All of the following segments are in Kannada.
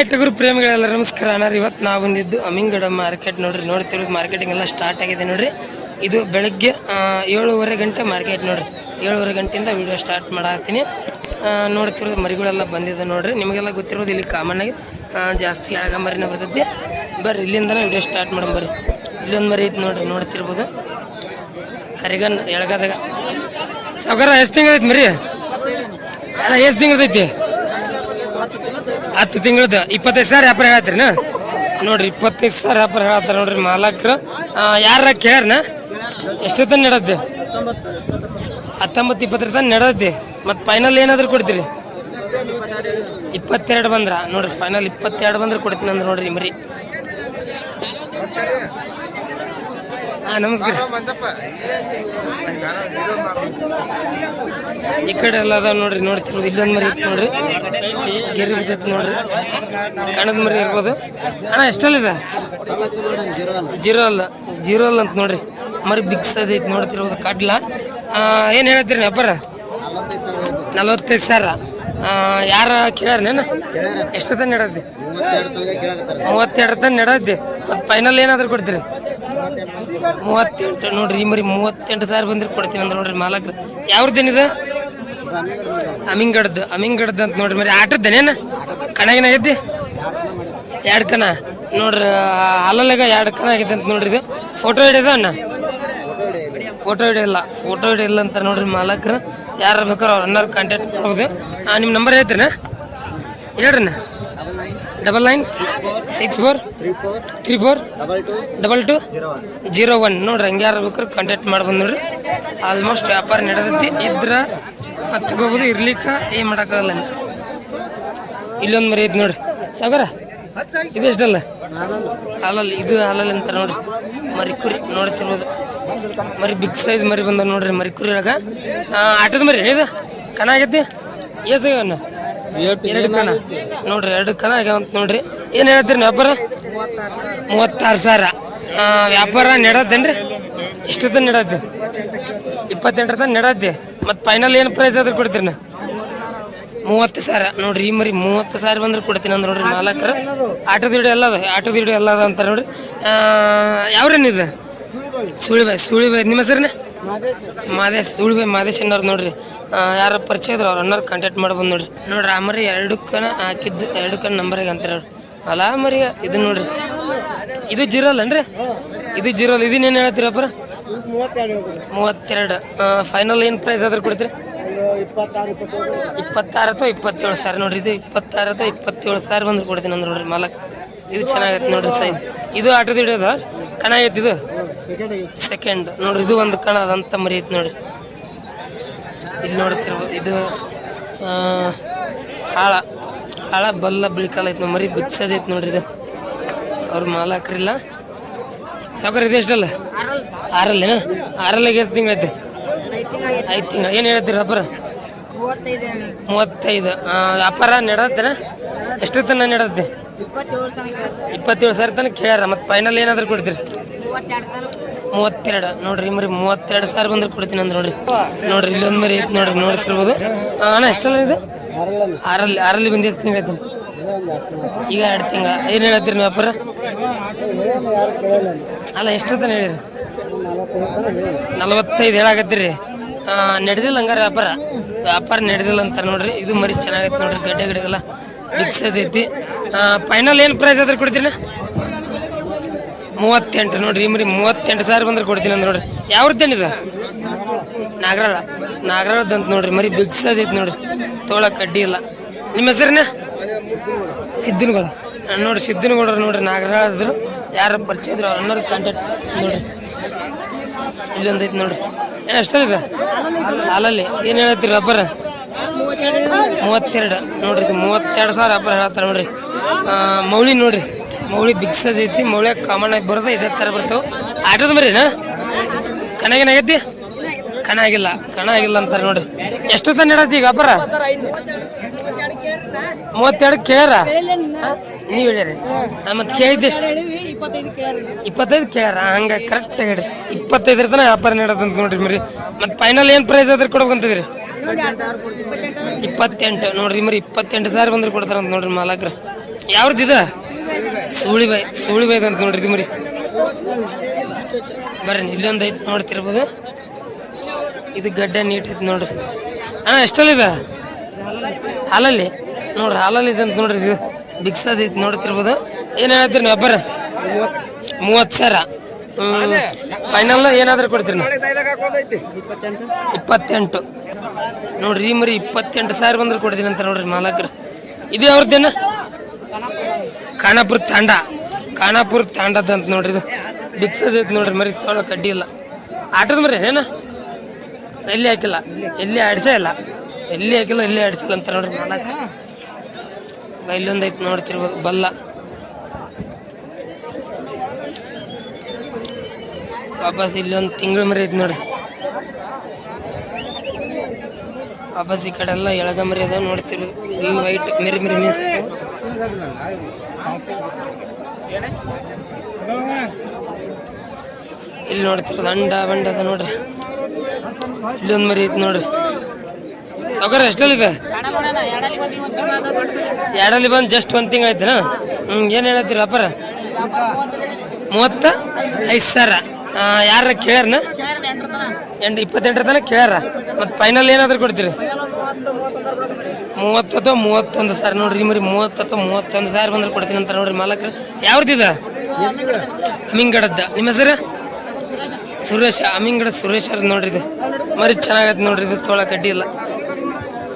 ಹಾಯ್ ಟಗರು ಪ್ರೇಮಿಗಳೆಲ್ಲ ನಮಸ್ಕಾರ. ಅಣ್ಣ ಇವತ್ತು ನಾವು ಬಂದಿದ್ದು ಅಮಿಂಗಡ ಮಾರ್ಕೆಟ್ ನೋಡ್ರಿ. ನೋಡ್ತಿರೋದು ಮಾರ್ಕೆಟಿಂಗ್ ಎಲ್ಲ ಸ್ಟಾರ್ಟ್ ಆಗಿದೆ ನೋಡ್ರಿ. ಇದು ಬೆಳಗ್ಗೆ ಏಳುವರೆ ಗಂಟೆ ಮಾರ್ಕೆಟ್ ನೋಡ್ರಿ. ಏಳುವರೆ ಗಂಟೆಯಿಂದ ವಿಡಿಯೋ ಸ್ಟಾರ್ಟ್ ಮಾಡತ್ತೀನಿ. ನೋಡ್ತಿರೋದು ಮರಿಗಳೆಲ್ಲ ಬಂದಿದೆ ನೋಡ್ರಿ. ನಿಮಗೆಲ್ಲ ಗೊತ್ತಿರೋದು ಇಲ್ಲಿ ಕಾಮನ್ ಆಗಿ ಜಾಸ್ತಿ ಅಳಗಂಬರಿನ ಬರ್ತೈತಿ. ಬರ್ರಿ ಇಲ್ಲಿಂದನೇ ವಿಡಿಯೋ ಸ್ಟಾರ್ಟ್ ಮಾಡೋಣ ಬರ್ರಿ. ಇಲ್ಲೊಂದು ಮರಿ ಐತಿ ನೋಡ್ರಿ, ನೋಡ್ತಿರ್ಬೋದು. ಕರಿಗನ್ ಎಳಗದಾಗ. ಸಾವುಕಾರ, ಎಷ್ಟು ತಿಂಗಳೈತಿ ಮರಿ? ಅಲ್ಲ, ಎಷ್ಟು ತಿಂಗಳೈತಿ ಹತ್ತು ತಿಂಗಳದ ಇಪ್ಪತ್ತೈದು ಸಾವಿರ ವ್ಯಾಪಾರ ಹೇಳ್ತಾರೆ ನೋಡ್ರಿ, ಇಪ್ಪತ್ತೈದು ಸಾವಿರ ವ್ಯಾಪಾರ ಹೇಳ್ತಾರೆ ನೋಡ್ರಿ ಮಾಲಕರು. ಯಾರ ಕೇಳ್ಯಾರನ ಎಷ್ಟು ತನ ನಡದ್ದೆ ಹತ್ತೊಂಬತ್ತು ಇಪ್ಪತ್ತರ ತನ ನಡದ್ದೆ ಮತ್ತು ಫೈನಲ್ ಏನಾದ್ರು ಕೊಡ್ತೀರಿ? ಇಪ್ಪತ್ತೆರಡು ಬಂದ್ರ. ನೋಡ್ರಿ ಫೈನಲ್ ಇಪ್ಪತ್ತೆರಡು ಬಂದ್ರೆ ಕೊಡ್ತೀನಿ ಅಂದ್ರೆ ನೋಡ್ರಿ ಮರಿ ನಮಸ್ಕಾರ. ಈ ಕಡೆ ಎಲ್ಲ ಅದಾವ ನೋಡ್ರಿ ನೋಡ್ತಿರೋದು ಇಲ್ಲೊಂದು ಮರಿ ಇತ್ತು ನೋಡ್ರಿ. ಗಿರಿ ಬಿದ್ದೈತಿ ನೋಡ್ರಿ. ಕಣದ ಮರಿ ಇರ್ಬೋದು. ಅಣ್ಣ ಎಷ್ಟಲ್ಲಿದೆ ಜೀರೋ ಅಲ್ಲ. ಜೀರೋ ಅಲ್ಲ ಅಂತ ನೋಡ್ರಿ. ಮರಿ ಬಿಗ್ ಸೈಜ್ ಐತಿ ನೋಡ್ತಿರ್ಬೋದು ಕಡ್ಲ. ಏನು ಹೇಳ್ತೀರಿ ವ್ಯಾಪಾರ ನಲವತ್ತೈದು ಸಾವಿರ. ಯಾರ ನೀನು ಎಷ್ಟು ತನ ನಡದ್ದೆ? ಮೂವತ್ತೆರಡು ತನ ನಡದ್ದೆ. ಮತ್ತು ಫೈನಲ್ ಏನಾದ್ರು ಕೊಡ್ತೀರಿ? ಮೂವತ್ತೆಂಟು ನೋಡ್ರಿ, ಈ ಮರಿ ಮೂವತ್ತೆಂಟು ಸಾವಿರ ಬಂದ್ರೆ ಕೊಡ್ತೀನಿ ಅಂದ್ರೆ ನೋಡ್ರಿ ಮಾಲಕ್ರು ಯಾವ್ರದ್ದೇನಿದೆ ಅಮಿಂಗಡ್ದು ಅಮಿಂಗಡ್ದು ಅಂತ ನೋಡ್ರಿ ಮರಿ. ಆಟದ್ದೇನೇನ ಕಣಗಿನ ಐತಿ? ಎರಡು ಕಣ. ನೋಡ್ರಿ ಅಲ್ಲಲ್ಲಾಗ ಎರಡು ಕಣ ಆಗೈತೆ ಅಂತ ನೋಡ್ರಿ ಇದು. ಫೋಟೋ ಹಿಡಿಯದ ಅಣ್ಣ? ಫೋಟೋ ಹಿಡಿಯಲ್ಲ ಫೋಟೋ ಹಿಡಿಯಲ್ಲ ಅಂತ ನೋಡ್ರಿ ಮಾಲಕ್ರು. ಯಾರು ಬೇಕಾರು ಅವ್ರ ಅನ್ನಾರು ಕಾಂಟ್ಯಾಕ್ಟ್ ಮಾಡ್ಬೋದು. ನಿಮ್ಮ ನಂಬರ್ ಹೇಳ್ತೀರಣ್ಣ ಹೇಳ್ರಣ್ಣ. Double nine six four three four double two zero one. ನೋಡ್ರಿ ಹಂಗೆ ಯಾರು ಬೇಕಾದ್ರೆ ಕಾಂಟ್ಯಾಕ್ಟ್ ಮಾಡ್ಬೋದು ನೋಡ್ರಿ. ಆಲ್ಮೋಸ್ಟ್ ವ್ಯಾಪಾರ ನಡೆದೈತಿ. ಇದ್ರ ತಗೋಬೋದು ಇರ್ಲಿಕ್ಕೆ ಏನು ಮಾಡೋಕ್ಕಾಗಲ್ಲ ಇಲ್ಲೊಂದು ಮರಿ ಐತಿ ನೋಡ್ರಿ. ಸಾಗರ, ಇದು ಎಷ್ಟಲ್ಲ? ಹಾಲಲ್ಲಿ, ಇದು ಹಾಲಲ್ಲಿ ಅಂತ ನೋಡ್ರಿ. ಮರಿ ಕುರಿ ನೋಡ್ತಿರ್ಬೋದು. ಮರಿ ಬಿಗ್ ಸೈಜ್ ಮರಿ ಬಂದ ನೋಡ್ರಿ ಮರಿ ಕುರಿ ಒಳಗೆ ಆಟದ ಮರಿ, ಇದು ಕನಾಗೈತಿ ಆಗೈತಿ ಏಸು ಅಣ್ಣ ಎರಡು ಕಣ. ನೋಡ್ರಿ ಎರಡು ಕಣ ಆಗ್ಯಾವಂತ ನೋಡ್ರಿ. ಏನು ಹೇಳ್ತೀರಿ ವ್ಯಾಪಾರ? ಮೂವತ್ತಾರು ಸಾವಿರ. ವ್ಯಾಪಾರ ನೆಡತ್ತೇನ್ರಿ? ಎಷ್ಟು ತನ ನೆಡತ್ತೆ? ಇಪ್ಪತ್ತೆಂಟರ ತನ ನೆಡತ್ತೆ. ಮತ್ತು ಫೈನಲ್ ಏನು ಪ್ರೈಸ್ ಆದ್ರೆ ಕೊಡ್ತೀರಿ ನಾ ಮೂವತ್ತು ಸಾವಿರ. ನೋಡ್ರಿ ಈ ಮರಿ ಮೂವತ್ತು ಸಾವಿರ ಬಂದ್ರೆ ಕೊಡ್ತೀನಿ ಅಂದ್ರೆ ನೋಡ್ರಿ ಮಾಲಕರು. ಆಟೋದ ಹಿಡಿಯೋ ಎಲ್ಲ ಅದ ಆಟೋದ ಹಿಡಿಯೋ ಎಲ್ಲ ಅದ ಅಂತ ನೋಡ್ರಿ. ಯಾವ್ರೇನಿದೆ ಸುಳಿಬಾಯ್ ಸುಳಿಬಾಯ್. ನಿಮ್ಮ ಹೆಸರನ್ನ ಮಾದೇಶ್ ಉಳ್ಬೆ ಮಾದೇಶ್ ಅನ್ನೋರು ನೋಡ್ರಿ. ಯಾರ ಪರಿಚಯ ಇದ್ರು ಅವ್ರು ಅನ್ನೋರು ಕಾಂಟ್ಯಾಕ್ಟ್ ಮಾಡ್ಬೋದು ನೋಡ್ರಿ. ನೋಡ್ರಿ ಆ ಮರಿ ಎರಡು ಕಣ ಹಾಕಿದ್ದು ಎರಡು ಕಣ ನಂಬರಿಗೆ ಅಂತಾರೆ ಅವ್ರು. ಅಲ್ಲ ಮರಿ ಇದು ನೋಡ್ರಿ. ಇದು ಜೀರೋಲ್ ಅನ್ರಿ ಇದು ಜೀರೋಲ್ ಇದನ್ನೇನು ಹೇಳ್ತೀರಪ್ಪ ಮೂವತ್ತೆರಡು ಫೈನಲ್ ಏನು ಪ್ರೈಸ್ ಆದ್ರೆ ಕೊಡ್ತೀರಿ? ಇಪ್ಪತ್ತಾರು ಅಥವಾ ಇಪ್ಪತ್ತೇಳು ಸಾವಿರ ನೋಡ್ರಿ ಇದು ಇಪ್ಪತ್ತಾರು ಅಥವಾ ಇಪ್ಪತ್ತೇಳು ಸಾವಿರ ಬಂದ್ರೆ ಕೊಡ್ತೀನಿ ಅಂದ್ರೆ ನೋಡ್ರಿ ಮಾಲಕ್. ಇದು ಚೆನ್ನಾಗೈತೆ ನೋಡ್ರಿ ಸೈಜ್ ಇದು ಆಟೋದ ಹಿಡಿಯೋದ ಕಣ ಐತಿ ಇದು? ಸೆಕೆಂಡ್ ನೋಡ್ರಿ ಇದು ಒಂದು ಕಣ ಅದಂತ ಮರಿ ಐತಿ ನೋಡ್ರಿ. ಇಲ್ಲಿ ನೋಡ್ತಿರ್ಬೋದು ಇದು ಹಾಳ. ಹಾಳ ಬಲ್ಲ ಬಿಳಿಕಾಲ ಐತೆ ಮರಿ ಸೈಜ್ ನೋಡ್ರಿ ಇದು. ಅವ್ರ ಮಾಲಕ್ರಿಲ್ಲ. ಸಾವುಕಾರ ಇದು ಎಷ್ಟಲ್ಲ? ಆರಲ್ಲೇನ? ಆರಲ್ಲಿಗೆ ಎಷ್ಟು ತಿಂಗಳೈತೆ ಐದು ತಿಂಗಳು. ಏನು ಹೇಳ್ತೀರಿ ವ್ಯಾಪಾರ ಮೂವತ್ತೈದು. ಆ, ವ್ಯಾಪಾರ ನೆಡತ್ತೇನ ಎಷ್ಟು ತನ ನೆಡತ್ತೆ ಇಪ್ಪತ್ತೇಳು ಸಾವಿರ ತನಕ ಕೇಳ್ಯಾರ ಮತ್ತು ಫೈನಲ್ ಏನಾದ್ರು ಕೊಡ್ತೀರಿ? ಮೂವತ್ತೆರಡು ನೋಡ್ರಿ ಮರಿ ಮೂವತ್ತೆರಡು ಸಾವಿರ ಬಂದ್ರೆ ಕೊಡ್ತೀನಿ ಅಂದ್ರೆ ನೋಡ್ರಿ. ನೋಡ್ರಿ ಇಲ್ಲೊಂದು ಮರಿ ಐತೆ ನೋಡ್ರಿ ನೋಡ್ತಿರ್ಬೋದು. ಅಣ್ಣ ಎಷ್ಟಲ್ಲ ಇದು? ಆರಲ್ಲಿ ಆರಲ್ಲಿ ಬಂದು ಎಷ್ಟು ತಿಂಗಳು ಈಗ ಎರಡು ತಿಂಗಳ. ಏನು ಹೇಳ್ತೀರಿ ನೀವು ವ್ಯಾಪಾರ ಅಲ್ಲ ಎಷ್ಟು ತನ ಹೇಳಿರಿ? ನಲವತ್ತೈದು ಹೇಳಾಕತ್ತೀರಿ. ನಡೆದಿಲ್ಲ ಹಂಗಾರೆ ವ್ಯಾಪಾರ. ವ್ಯಾಪಾರ ನಡೆದಿಲ್ಲ ಅಂತಾರೆ ನೋಡ್ರಿ. ಇದು ಮರಿ ಚೆನ್ನಾಗೈತೆ ನೋಡ್ರಿ ಗಡ್ಡೆ ಗಡ್ಡೆಗೆಲ್ಲ. ಬಿಗ್ ಸೈಜ್ ಐತಿ ಫೈನಲ್ ಏನು ಪ್ರೈಸ್ ಆದ್ರೆ ಕೊಡ್ತೀನಿ ಮೂವತ್ತೆಂಟು ನೋಡ್ರಿ, ಇಮ್ರಿ ಮರಿ ಮೂವತ್ತೆಂಟು ಸಾವಿರ ಬಂದ್ರೆ ಕೊಡ್ತೀನಿ ಅಂದ್ರೆ ನೋಡ್ರಿ. ಯಾವ್ರದ್ದೇನಿದ ನಾಗರಾಳ ನಾಗರ ಅಂತ ನೋಡ್ರಿ, ಮರಿ ಬಿಗ್ ಸೈಜ್ ಐತಿ ನೋಡ್ರಿ. ತೋಳಕ್ ಅಡ್ಡಿ ಇಲ್ಲ. ನಿಮ್ಮ ಹೆಸರನ್ನ ಸಿದ್ದನಗೌಡ ನೋಡ್ರಿ ಸಿದ್ದನಗೌಡ್ರ ನೋಡ್ರಿ ನಾಗರಾಳದ್ರು ಯಾರ ಪರಿಚಯ ಇದ್ರು ಅನ್ನೋರು ಕಾಂಟ್ಯಾಕ್ಟ್ ನೋಡ್ರಿ. ಇಲ್ಲೊಂದೈತಿ ನೋಡ್ರಿ. ಏನು ಎಷ್ಟಿದೆ ಹಾಲಲ್ಲಿ. ಏನು ಹೇಳತ್ತೀರಿ ವ್ಯಾಪಾರ ಮೂವತ್ತೆರಡು. ನೋಡ್ರಿ ಇದು ಮೂವತ್ತೆರಡು ಸಾವಿರ ವ್ಯಾಪಾರ ಹೇಳ್ತಾರೆ ನೋಡ್ರಿ. ಮೌಳಿ ನೋಡ್ರಿ. ಮೌಳಿ ಬಿಗ್ ಸೈಜ್ ಐತಿ, ಮೌಳಿ ಕಾಮನ್ ಆಗಿ ಬರೋದು ಇದೇ ಥರ ಬರ್ತಾವೆ. ಆಟದ ಮರಿನಾ ಕಣಗೇನಾಗೈತಿ ಕಣ ಆಗಿಲ್ಲ ಕಣ ಆಗಿಲ್ಲ ಅಂತಾರೆ ನೋಡ್ರಿ. ಎಷ್ಟು ತಾನೆ ಹೇಳತ್ತಿ ಈಗ ವ್ಯಾಪಾರ ಮೂವತ್ತೆರಡು ಕೇರ? ನೀವು ಹೇಳಿರಿ. ಮತ್ತೆ ಕೇಳಿದ್ದೆಷ್ಟು ಇಪ್ಪತ್ತೈದು ಕೇರ. ಹಂಗೆ ಕರೆಕ್ಟ್ ಹೇಳಿ ಇಪ್ಪತ್ತೈದರ ತನಕ ವ್ಯಾಪಾರ ನೀಡೋದಂತ ನೋಡ್ರಿ ಮರಿ. ಮತ್ತೆ ಫೈನಲ್ ಏನು ಪ್ರೈಸ್ ಆದ್ರೆ ಕೊಡ್ಬೇಕಂತಿದ್ರಿ ಇಪ್ಪತ್ತೆಂಟು. ನೋಡ್ರಿ ಮರಿ ಇಪ್ಪತ್ತೆಂಟು ಸಾವಿರ ಬಂದ್ರೆ ಕೊಡ್ತಾರಂತ ನೋಡ್ರಿ ಮಾಲಕ್ರ. ಯಾವ್ದಿದ ಸೂಳಿ ಸೂಳಿಬಾಯಿ ಅಂತ ನೋಡ್ರಿ ಇದು ಮರಿ. ಬರ್ರಿ, ಇಲ್ಲೊಂದು ಐತೆ ನೋಡ್ತಿರ್ಬೋದು ಇದು ಗಡ್ಡ ನೀಟ್ ಐತೆ ನೋಡ್ರಿ. ಅಣ್ಣ, ಎಷ್ಟಲ್ಲ ಇದೆ? ಹಾಲಲ್ಲಿ? ನೋಡ್ರಿ, ಹಾಲಲ್ಲಿ ಇದೆ ಅಂತ ನೋಡ್ರಿ ಇದು. ಬಿಗ್ ಸೈಜ್ ಐತಿ ನೋಡ್ತಿರ್ಬೋದು ಏನು ಹೇಳ್ತೀರಿ ನೀವು ಒಬ್ಬರ? ಮೂವತ್ತು ಸಾವಿರ. ಫೈನಲ್ ಏನಾದ್ರೂ ಕೊಡ್ತೀರಿ ಇಪ್ಪತ್ತೆಂಟು. ನೋಡ್ರಿ, ಈ ಮರಿ ಇಪ್ಪತ್ತೆಂಟು ಸಾವಿರ ಬಂದ್ರೆ ಕೊಡ್ತೀನಿ ಅಂತ ನೋಡ್ರಿ ಮಾಲಕರು. ಇದು ಅವ್ರದ್ದೇನ ಖಾನಾಪುರ ತಾಂಡ. ಖಾನಾಪುರ ತಾಂಡದ ಅಂತ ನೋಡ್ರಿ ಇದು. ಐತೆ ಐತಿ ನೋಡ್ರಿ ಮರಿ, ತೋಳ ಕಡ್ಡಿ ಇಲ್ಲ. ಆಟದ ಮರಿ ಏನ? ಎಲ್ಲಿ ಹಾಕಿಲ್ಲ? ಎಲ್ಲಿ ಆಡ್ಸೇ ಇಲ್ಲ. ಎಲ್ಲಿ ಹಾಕಿಲ್ಲ, ಎಲ್ಲಿ ಆಡ್ಸಿಲ್ಲ ಅಂತ ನೋಡ್ರಿ ಮಾಲಕ ಇಲ್ಲೊಂದು ಐತಿ ನೋಡ್ತಿರ್ಬೋದು, ಬಲ್ಲ. ವಾಪಸ್ ಇಲ್ಲೊಂದು ತಿಂಗಳು ಮರಿ ಐತಿ ನೋಡ್ರಿ. ವಾಪಸ್ ಈ ಕಡೆ ಎಲ್ಲ ಎಳಗಮರಿ ಅದ ಅದಾವ ನೋಡ್ತಿರ್ಬೋದು ಫುಲ್ ವೈಟ್ ಮಿರಿ ಮಿರಿ ಮೀನ್ಸ್. ಇಲ್ಲಿ ನೋಡ್ತಿರೋದು ದಂಡ ಬಂಡ ಅದ ನೋಡ್ರಿ. ಇಲ್ಲೊಂದು ಮರಿ ಐತಿ ನೋಡ್ರಿ. ಸೌಕರ್ಯ ಎಷ್ಟಲ್ಲಿ ಎರಡಲ್ಲಿ ಬಂದು ಜಸ್ಟ್ ಒಂದು ತಿಂಗಳು ಆಯ್ತು ಹ್ಞೂ ಏನು ಹೇಳತ್ತೀರಿ ಅಪ್ಪರ ಮೂವತ್ತ? ಐದು ಸಾವಿರ. ಯಾರ ಕೇಳ್ಯಾರನ ಎಂಟು ಇಪ್ಪತ್ತೆಂಟರ ತನಕ ಕೇಳ್ಯಾರ ಮತ್ತು ಫೈನಲ್ ಏನಾದ್ರು ಕೊಡ್ತೀರಿ? ಮೂವತ್ತು ಅಥವಾ ಮೂವತ್ತೊಂದು ಸಾವಿರ ನೋಡ್ರಿ ಮರಿ ಮೂವತ್ತು ಅಥವಾ ಮೂವತ್ತೊಂದು ಸಾವಿರ ಬಂದ್ರೆ ಕೊಡ್ತೀನಿ ಅಂತ ನೋಡ್ರಿ ಮಾಲಕರು. ಯಾವ್ದಿದ ಅಮಿಂಗಡದ್ದ ನಿಮ್ಮ ಹೆಸರು? ಸುರೇಶ. ಅಮಿಂಗಡ ಸುರೇಶ್ ಅವ್ರದ್ದು ನೋಡ್ರಿ ಇದು. ಮರಿ ಚೆನ್ನಾಗೈತೆ ನೋಡ್ರಿ ಇದು ತೋಳ ಕಡ್ಡಿ ಇಲ್ಲ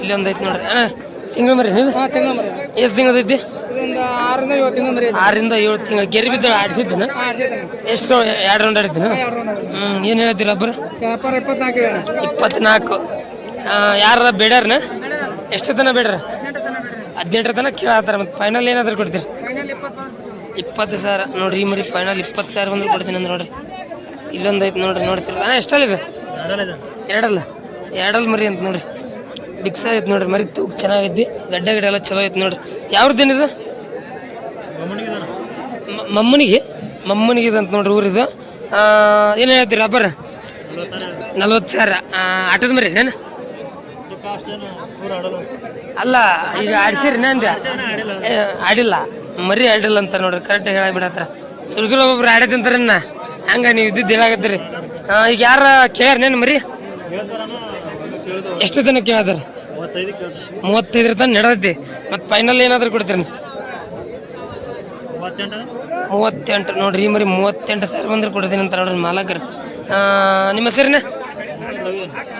ಇಲ್ಲಿ ಒಂದು ಐತಿ ನೋಡ್ರಿ. ಹಾಂ ತಿಂಗಳು ಮರಿ. ಎಷ್ಟು ತಿಂಗಳು ಐತಿ? ಆರರಿಂದ ಏಳು ತಿಂಗಳು ಆರರಿಂದ ಏಳು ತಿಂಗಳು. ಗೆರಿ ಬಿದ್ದ ಆಡಿಸಿದ್ದನ? ಎಷ್ಟು ಎರಡು ರೌಂಡ್ ಆಡಿದ್ದನ ಹ್ಞೂ ಏನು ಹೇಳ್ತೀರ ಒಬ್ಬರು ವ್ಯಾಪಾರ ಇಪ್ಪತ್ನಾಲ್ಕು ಹೇಳ ಇಪ್ಪತ್ನಾಲ್ಕು. ಯಾರ ಬೇಡರ್ನ? ಎಷ್ಟು ತನ ಬೇಡ್ರ? ಹದಿನೆಂಟರ ತನ ಕೇಳತ್ತಾರ ಮತ್ತೆ ಫೈನಲ್ ಏನಾದ್ರು ಕೊಡ್ತೀರಿ? ಇಪ್ಪತ್ತು ಸಾವಿರ ನೋಡ್ರಿ ಈ ಮರಿ ಫೈನಲ್ ಇಪ್ಪತ್ತು ಸಾವಿರ ಬಂದ್ರೆ ಕೊಡ್ತೀನಿ ಅಂದ್ರೆ ನೋಡ್ರಿ. ಇಲ್ಲೊಂದು ಐತೆ ನೋಡ್ರಿ ನೋಡ್ತಿರ ಅಣ್ಣ ಎಷ್ಟಲ್ಲಿದೆ ಎರಡಲ್ಲ. ಎರಡಲ್ಲ ಮರಿ ಅಂತ ನೋಡ್ರಿ. ಬಿಕ್ಸ್ ಆಯ್ತು ಐತೆ ನೋಡ್ರಿ. ಮರಿ ತೂಕ ಚೆನ್ನಾಗೈತಿ. ಗಡ್ಡೆ ಗಿಡ ಎಲ್ಲ ಚಲೋ ಐತೆ ನೋಡ್ರಿ. ಯಾವ್ದು ಮ- ಮಮ್ಮನಿಗೆ ಮಮ್ಮನಿಗೆ? ಇದಂತ ಅಂತ ನೋಡ್ರಿ ಊರಿದು. ಏನು ಹೇಳ್ತೀರಿ ಅಬ್ಬರ ನಲ್ವತ್ತು ಸಾವಿರ. ಆಟದ ಮರಿ ಏನು ಅಲ್ಲ ಈಗ ಆಡ್ಸಿರಿ ನಂದ ಆಡಿಲ್ಲ. ಮರಿ ಆಡಿಲ್ಲ ಅಂತ ನೋಡ್ರಿ ಕರೆಕ್ಟ್ ಹೇಳಿಬಿಡತ್ರ ಸುಳ್ ಸುಳ್ಳು ಒಬ್ಬರು ಆಡೈತಂತಾರನ್ನ ಹಂಗ ನೀವು ಇದ್ದಿದ್ದು ಹೇಳಾಗತ್ತೀರಿ ಈಗ ಯಾರ ಕೇಳ್ಯಾರ ನೇನು ಮರಿ? ಎಷ್ಟು ತನಕ ಕೇಳತ್ತಾರ ಮೂವತ್ತೈದರ ತನಕ ನಡೆದೈತಿ. ಮತ್ತು ಫೈನಲ್ ಏನಾದ್ರು ಕೊಡ್ತೀರಿ? ಮೂವತ್ತೆಂಟು? ನೋಡ್ರಿ ಮರಿ ಮೂವತ್ತೆಂಟು ಸಾವಿರ ಬಂದ್ರೆ ಕೊಡ್ತೀನಿ ಅಂತ ನೋಡ್ರಿ ಮಾಲಕರು. ನಿಮ್ಮ ಹೆಸರಿನ?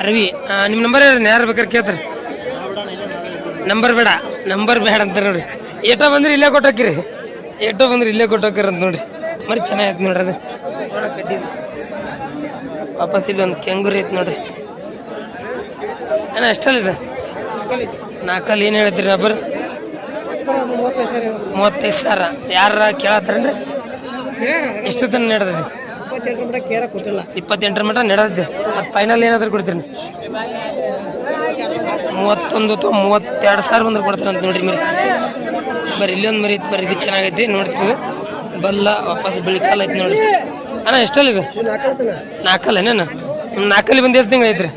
ರವಿ. ನಿಮ್ಮ ನಂಬರ್ ಯಾರು? ಯಾರು ಬೇಕಾದ್ರೆ ಕೇಳ್ತಾರೆ. ನಂಬರ್ ಬೇಡ. ನಂಬರ್ ಬೇಡ ಅಂತ ನೋಡ್ರಿ. ಏಟೋ ಬಂದ್ರೆ ಇಲ್ಲೇ ಕೊಟ್ಟೋಕಿರಿ ಏಟೋ ಬಂದ್ರೆ ಇಲ್ಲೇ ಕೊಟ್ಟೋಕಿರ ಅಂತ ನೋಡ್ರಿ. ಮರಿ ಚೆನ್ನಾಗೈತೆ ನೋಡ್ರಿ. ವಾಪಸ್ ಇಲ್ಲಿ ಒಂದು ಕೆಂಗುರಿ ಐತೆ ನೋಡ್ರಿ. ಅಣ್ಣ ಎಷ್ಟಲ್ಲಿದೆ ನಾಲ್ಕಲ್ಲಿ ಏನು ಹೇಳ್ತೀರಿ ಒಬ್ಬರು ಮೂವತ್ತೈದು ಸಾವಿರ ಯಾರ ಕೇಳತ್ತಾರೇನ್ರಿ ಎಷ್ಟು ತನಕ ನಡೆದಿದೆ? ಇಪ್ಪತ್ತೆಂಟರ ಮಟ್ಟ ಕೇರ ಕೊಟ್ಟಿಲ್ಲ. ಇಪ್ಪತ್ತೆಂಟರ ಮಟ್ಟ ನಡೆದಿದೆ. ಮತ್ತು ಫೈನಲ್ ಏನಾದ್ರು ಕೊಡ್ತೀರಿ? ಮೂವತ್ತೊಂದು ಅಥವಾ ಮೂವತ್ತೆರಡು ಸಾವಿರ ಬಂದ್ರೆ ಕೊಡ್ತಾರೆ ಅಂತ ನೋಡ್ರಿ ಮರಿ. ಬರ್ರಿ ಇಲ್ಲೊಂದು ಮರಿ ಐತಿ ಬರ್ರಿ ಇದು ಚೆನ್ನಾಗೈತಿ ನೋಡ್ತೀವಿ. ಬಲ್ಲ ವಾಪಸ್ ಬಿಳಿಕಾಲ ಐತಿ ನೋಡ್ರಿ. ಅಣ್ಣ ಎಷ್ಟಲ್ಲಿದೆ ನಾಲ್ಕಲ್ಲ ಏನೇನು? ನಾಲ್ಕಲ್ಲಿ ಬಂದು ಎಷ್ಟು ತಿಂಗಳು ಐತ್ರಿ?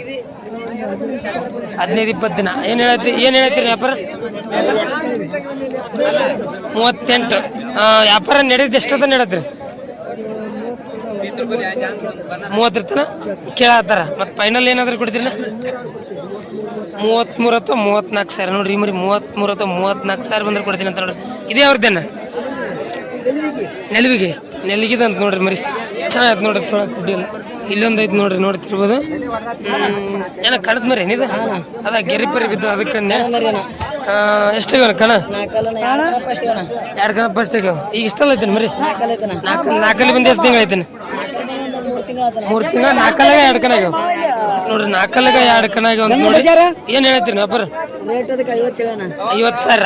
ಹದಿನೈದು ಇಪ್ಪತ್ತು ದಿನ. ಏನು ಹೇಳತ್ತಿ ಏನು ಹೇಳತ್ತೀರಿ ವ್ಯಾಪಾರ? ಮೂವತ್ತೆಂಟು. ವ್ಯಾಪಾರ ಎಷ್ಟು ಅದ ನಡೆದ್ರಿ? ಮೂವತ್ತರ ತನ ಕೇಳತ್ತಾರ ಮತ್ತು ಫೈನಲ್ ಏನಾದ್ರು ಕೊಡ್ತೀರಿ? ಮೂವತ್ತ್ಮೂರು ಅಥವಾ ಮೂವತ್ತ್ನಾಲ್ಕು ಸಾವಿರ. ನೋಡ್ರಿ ಮರಿ ಮೂವತ್ತ್ಮೂರು ಅಥವಾ ಮೂವತ್ತ್ನಾಲ್ಕು ಸಾವಿರ ಬಂದ್ರೆ ಕೊಡ್ತೀನಿ ಅಂತ ನೋಡ್ರಿ. ಇದೇ ಅವ್ರದ್ದೇನ? ನೆಲವಿಗೆ ನೆಲಗಿದ ಅಂತ ನೋಡ್ರಿ ಮರಿ. ಚೆನ್ನಾಗಿತ್ತು ನೋಡ್ರಿ ತೊಳ ಕುಡ್ಡಿಲ್ಲ ಇಲ್ಲೊಂದು ಐತೆ ನೋಡ್ರಿ, ನೋಡ್ತಿರ್ಬೋದು. ಏನ ಕಣದ ಮರಿ ಏನಿದೆ? ಅದ ಗೆರಿ ಪರಿ ಬಿದ್ದು ಅದಕ್ಕೆ ಎಷ್ಟಾಗ್ಯಾವ ಕಣ ಎರಡು ಕಣ? ಫಸ್ಟ್ ಆಗ್ಯಾವ ಈಗ ಇಷ್ಟಲ್ಲ ಐತೇನೆ ಮರಿ? ನಾಲ್ಕು ನಾಲ್ಕಲ್ಲಿ ಬಂದು ಎಷ್ಟು ತಿಂಗಳು ಐತೇನೆ? ಮೂರು ತಿಂಗಳ ನಾಲ್ಕಲ್ಲಾಗ ಎರಡು ಕಣ ಆಗ್ಯಾವ ನೋಡ್ರಿ ನಾಲ್ಕಲ್ಲಾಗ ಎರಡು ಕಣ ಆಗ್ಯಾವ ನೋಡಿ. ಏನು ಹೇಳ್ತೀರಿ ವ್ಯಾಪಾರ ಐವತ್ತು ಸಾವಿರ.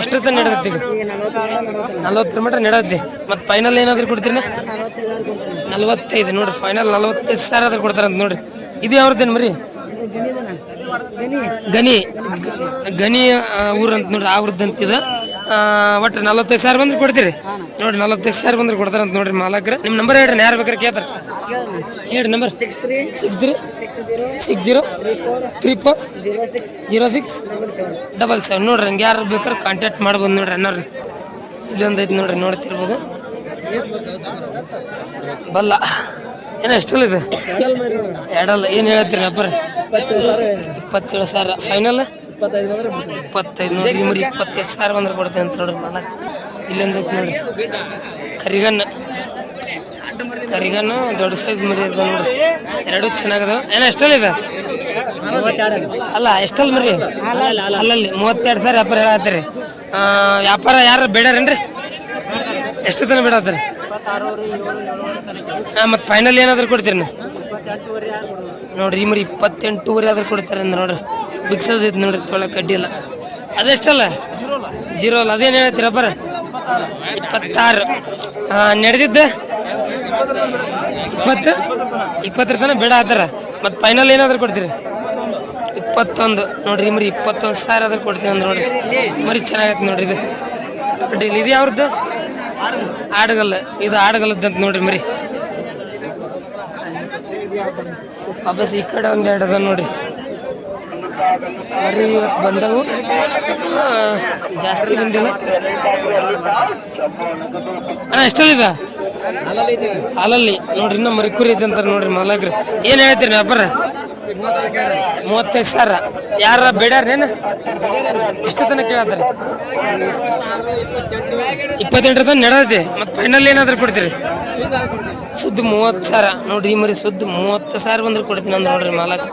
ಎಷ್ಟು ತನ ನಡೆದೈತಿ ಈಗ? ಈಗ ನಲ್ವತ್ತು ಮಟ್ಟ ನಲ್ವತ್ತು ನಲ್ವತ್ತರ ಮಟ್ಟ ನಡೆದೈತಿ. ಮತ್ತು ಫೈನಲ್ ಏನಾದ್ರು ಕೊಡ್ತೀರಿ ನಲ್ವತ್ತೈದು ನೋಡ್ರಿ ಫೈನಲ್ ನಲ್ವತ್ತೈದು ಸಾವಿರ ಆದ್ರೆ ಕೊಡ್ತಾರಂತ ನೋಡ್ರಿ. ಇದು ಯಾವ್ರದ್ದೇನು ಮರಿ? ಗನಿ? ಗನಿ. ಊರಂತ ನೋಡ್ರಿ, ಆ ಅಂತಿದ ಒಟ್ಟು ನಲ್ವತ್ತೈದು ಸಾವಿರ ಬಂದ್ರೆ ಕೊಡ್ತೀರಿ? ನೋಡ್ರಿ, ನಲ್ವತ್ತೈದು ಸಾವಿರ ಬಂದ್ರೆ ಕೊಡ್ತಾರಂತ ನೋಡ್ರಿ ಮಾಲಕ್ರ. ನಿಮ್ಮ ನಂಬರ್ ಹೇಳ್ರಿ, ಯಾರು ಬೇಕಾರೆ ಕೇಳ್ತಾರ. ಹೇಳ್ರಿ number six three six three six zero six zero three four zero six zero six double seven ನೋಡ್ರಿ, ಹಂಗೆ ಯಾರು ಬೇಕಾದ್ರೆ ಕಾಂಟ್ಯಾಕ್ಟ್ ಮಾಡ್ಬೋದು ನೋಡ್ರಿ ಅಣ್ಣವ್ರಿ ಇಲ್ಲೊಂದು ನೋಡ್ರಿ, ನೋಡ್ತಿರ್ಬೋದು. ಬಲ್ಲ. ಏನ ಎಷ್ಟು ಇದು? ಎರಡಲ್ಲ, ಏನು ಹೇಳ್ತೀರಿ ಅಪ್ಪರ ಇಪ್ಪತ್ತೇಳು ಸಾವಿರ ಫೈನಲ್ ಇಪ್ಪತ್ತೈದು ನೋಡಿ ಮರಿ ಇಪ್ಪತ್ತೈದು ಸಾವಿರ ಬಂದ್ರೆ ಕೊಡ್ತೀನಿ ಅಂತ ನೋಡ್ರಿ ಮಲಕ್. ಇಲ್ಲೊಂದು ನೋಡ್ರಿ. ಕರಿಗನ್ನ ಕರಿಗನ್ನು ದೊಡ್ಡ ಸೈಜ್ ಮರಿ ಅದ ನೋಡ್ರಿ. ಎರಡು ಚೆನ್ನಾಗದ. ಏನ ಎಷ್ಟಲ್ಲ ಇದೆ? ಅಲ್ಲ ಎಷ್ಟಲ್ ಮರಿ? ಅಲ್ಲಲ್ಲಿ, ಮೂವತ್ತೆರಡು ಸಾವಿರ ವ್ಯಾಪಾರ ಹೇಳತ್ತೀರಿ. ವ್ಯಾಪಾರ ಯಾರು ಬೇಡರೇನ್ರಿ? ಎಷ್ಟು ತನ ಬಿಡತ್ತೀರಿ? ಹಾಂ, ಮತ್ತು ಫೈನಲ್ ಏನಾದ್ರು ಕೊಡ್ತೀರಿ ನೋಡ್ರಿ, ಈ ಮರಿ ಇಪ್ಪತ್ತೆಂಟೂವರೆ ಆದ್ರೂ ಕೊಡ್ತಾರೆ ಅಂದ್ರೆ ನೋಡ್ರಿ. ಬಿಗ್ ಸೈಜ್ ಐತೆ ನೋಡ್ರಿ ತೊಳೆ ಕಡ್ಡಿ ಇಲ್ಲ. ಅದೆಷ್ಟಲ್ಲ? ಜೀರೋ ಅಲ್ಲ. ಅದೇನು ಹೇಳ್ತೀರ ಬರ ಇಪ್ಪತ್ತಾರು. ನಡೆದಿದ್ದ? ಇಪ್ಪತ್ತು? ಇಪ್ಪತ್ತರ ತನಕ ಬೇಡ ಆತರ. ಮತ್ತೆ ಫೈನಲ್ ಏನಾದ್ರು ಕೊಡ್ತೀರಿ? ಇಪ್ಪತ್ತೊಂದು. ನೋಡ್ರಿ ಮರಿ ಇಪ್ಪತ್ತೊಂದು ಸಾವಿರ ಆದ್ರೂ ಕೊಡ್ತೀನಿ ಅಂದ್ರೆ ನೋಡ್ರಿ. ಮರಿ ಚೆನ್ನಾಗೈತೆ ನೋಡ್ರಿ ಇದು. ಕಡ್ಡಿ ಇಲ್ಲ. ಇದು ಯಾವ್ದು ಆಡುಗಲ್ಲ. ಇದು ಆಡುಗಲ್ಲದಂತ ನೋಡ್ರಿ ಮರಿ. ವಾಪಸ್ ಈ ಕಡೆ ಒಂದು ಎರಡು ಅದ ನೋಡಿ ಮರಿ ಇವತ್ತು ಬಂದವು. ಜಾಸ್ತಿ ಬಂದಿಲ್ಲ. ಅಣ್ಣ ಎಷ್ಟಲ್ಲಿದ ಹಾಲಲ್ಲಿ ನೋಡ್ರಿ ಇನ್ನ ಮರಿ ಕುರಿ ಐತೆ ಅಂತಾರೆ ನೋಡ್ರಿ ಮಲಗ್ರಿ ಏನ್ ಹೇಳ್ತೀರಿ ವ್ಯಾಪಾರ ಮೂವತ್ತೈದು ಸಾವಿರ. ಯಾರ ಬೇಡಾರೇನ ಎಷ್ಟು ತನಕ ಕೇಳತ್ತಾರೆ? ಇಪ್ಪತ್ತೆಂಟರ ತನಕ ನಡೆದೈತಿ. ಮತ್ತೆ ಫೈನಲ್ ಏನಾದ್ರು ಕೊಡ್ತೀರಿ? ಸುದ್ದಿ ಮೂವತ್ತು ಸಾವಿರ. ನೋಡ್ರಿ ಈ ಮರಿ ಸುದ್ದಿ ಮೂವತ್ತು ಸಾವಿರ ಬಂದ್ರೆ ಕೊಡ್ತೀನಿ ಅಂದ್ರೆ ನೋಡ್ರಿ ಮಾಲಕ್